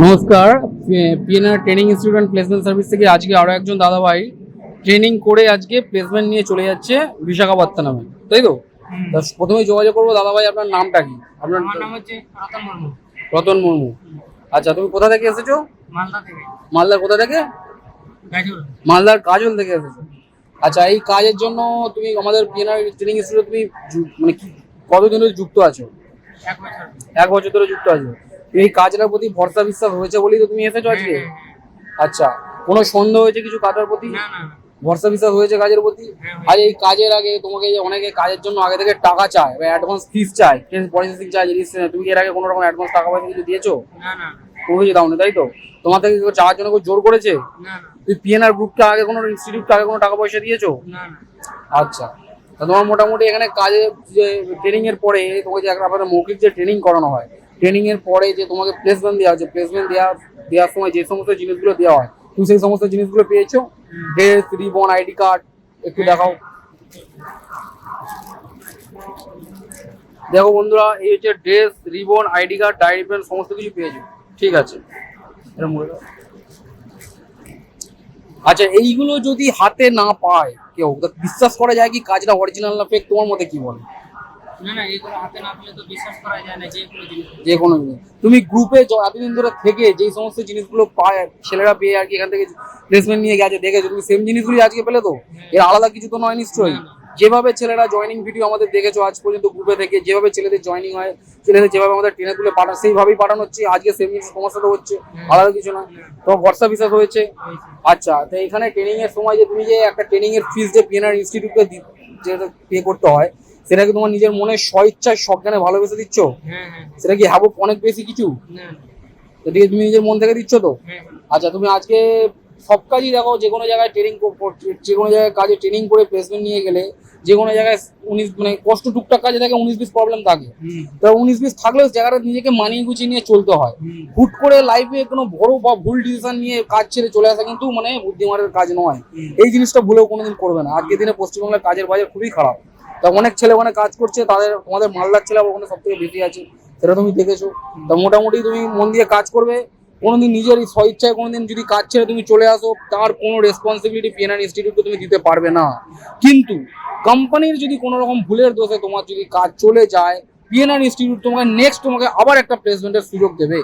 নমস্কার। PNR training institute placement service থেকে আজকে আরও একজন দাদাভাই ট্রেনিং করে আজকে প্লেসমেন্ট নিয়ে চলে যাচ্ছে বিশাখাপত্তনমে। তাই তো? প্রথমে যোগাযোগ করব। দাদাভাই আপনার নামটা কি? আপনার নাম হচ্ছে রতন মুর্মু। রতন মুর্মু। আচ্ছা তুমি কোথা থেকে এসেছ? মালদা থেকে। মালদার কোথা থেকে? মালদার কাজল থেকে এসেছ। আচ্ছা এই কাজের জন্য তুমি আমাদের পিএনআর ট্রেনিং ইনস্টিটিউটে তুমি মানে কতদিন ধরে যুক্ত আছো? এক বছর। এক বছর ধরে যুক্ত আছো। এই কাজটার প্রতি ভরসা বিশ্বাস হয়েছে বলেই তো তুমি এসেছ আজকে? হ্যাঁ, আচ্ছা কোনো সন্দেহ হয়েছে কিছু কাজের প্রতি? না না না। ভরসা বিশ্বাস হয়েছে কাজের প্রতি? হ্যাঁ, আর এই কাজের আগে তোমাকে যে অনেকে কাজের জন্য আগে থেকে টাকা চায় বা অ্যাডভান্স ফিস চায় প্রসেসিং চায় জিনিস তুমি এর আগে কোনো রকম অ্যাডভান্স টাকা পয়সা কিছু দিয়েছ? না না। কিছু দাওনি তাই তো? তোমার থেকে কেউ চাওয়ার জন্য কেউ জোর করেছে? না না। তুই পিএনআর গ্রুপটা আগে কোনো ইনস্টিটিউটটা আগে কোনো টাকা পয়সা দিয়েছ? না না। আচ্ছা তা তোমার মোটামুটি এখানে কাজে যে ট্রেনিং এর পরে তোমাকে যে একটা মৌখিক যে ট্রেনিং করানো হয় ট্রেনিং এর পরে যে তোমাকে প্লেসমেন্ট দেওয়া হচ্ছে প্লেসমেন্ট দেওয়া দেওয়ার সময় যে সমস্ত জিনিসগুলো দেওয়া হয়, তুমি সেই সমস্ত জিনিসগুলো পেয়েছ? ড্রেস রিবন আইডি কার্ড একটু দেখাও। দেখো বন্ধুরা, এই হচ্ছে dress ribbon ID card diary pen সমস্ত কিছু পেয়েছ। ঠিক আছে। আচ্ছা এইগুলো যদি হাতে না পায় কেউ বিশ্বাস করা যায় কি কাজটা অরিজিনাল না ফেক তোমার মতে কি বলে? না না এগুলো হাতে না পেলে তো বিশ্বাস করা যায় না যে কোনো জিনিস। যে কোনো জিনিস। তুমি গ্রুপে এতদিন ধরে থেকে যেই সমস্ত জিনিসগুলো পায় ছেলেরা পেয়ে আর কি এখান থেকে প্লেসমেন্ট নিয়ে গেছে দেখেছ তুমি সেম জিনিসগুলি আজকে পেলে তো? এর আলাদা কিছু তো নয় নিশ্চয়ই। যেভাবে ছেলেরা জয়নিং ভিডিও আমাদের দেখেছ আজ পর্যন্ত গ্রুপে থেকে যেভাবে ছেলেদের জয়নিং হয় ছেলেদের যেভাবে আমাদের ট্রেনে তুলে পাঠানো সেইভাবেই পাঠানো হচ্ছে আজকে সেম জিনিস সাথে হচ্ছে আলাদা কিছু না। তোমার বিশ্বাস হয়েছে। হয়েছে। আচ্ছা তো এখানে ট্রেনিং এর সময় যে তুমি যে একটা ট্রেনিং এর ফিস যে পিএনআর ইনস্টিটিউটকে যেটা পে করতে হয় সেটা কি তোমার নিজের মনে স্বইচ্ছায় সজ্ঞানে ভালোবেসে দিচ্ছ? হ্যাঁ হ্যাঁ সেটা কি হ্যাবো অনেক বেশি কিছু? তুমি নিজের মন থেকে দিচ্ছ তো? হ্যাঁ আচ্ছা তুমি আজকে সব কাজই দেখো যে কোনো জায়গায় ট্রেনিং যে কোনো জায়গায় কাজে ট্রেনিং করে প্লেসমেন্ট নিয়ে গেলে যে কোনো জায়গায় উনিশ মানে কষ্ট টুকটাক কাজে থাকে উনিশ বিশ প্রবলেম থাকে। তো উনিশ বিশ থাকলেও জায়গাটা নিজেকে মানিয়ে গুছিয়ে নিয়ে চলতে হয়। হুট করে লাইফে কোনো বড় বা ভুল ডিসিশন নিয়ে কাজ ছেড়ে চলে আসা কিন্তু মানে বুদ্ধিমানের কাজ নয়। এই জিনিসটা ভুলেও কোনোদিন করবে না। আজকের দিনে পশ্চিমবাংলার কাজের বাজার খুবই খারাপ। তা অনেক ছেলে ওখানে কাজ করছে, তাদের তোমাদের মালদার ছেলে ওখানে সব থেকে বেশি আছে, সেটা তুমি দেখেছ। তা মোটামুটি তুমি মন দিয়ে কাজ করবে, কোনোদিন নিজের স্বইচ্ছায় কোনোদিন যদি কাজ ছেড়ে তুমি চলে আসো, তার কোনো রেসপন্সিবিলিটি পিএনআর ইনস্টিটিউটকে তুমি দিতে পারবে না। কিন্তু কোম্পানির যদি কোনো রকম ভুলের দোষে তোমার যদি কাজ চলে যায় পিএনআর ইনস্টিটিউট তোমাকে নেক্সট তোমাকে আবার একটা প্লেসমেন্টের সুযোগ দেবে।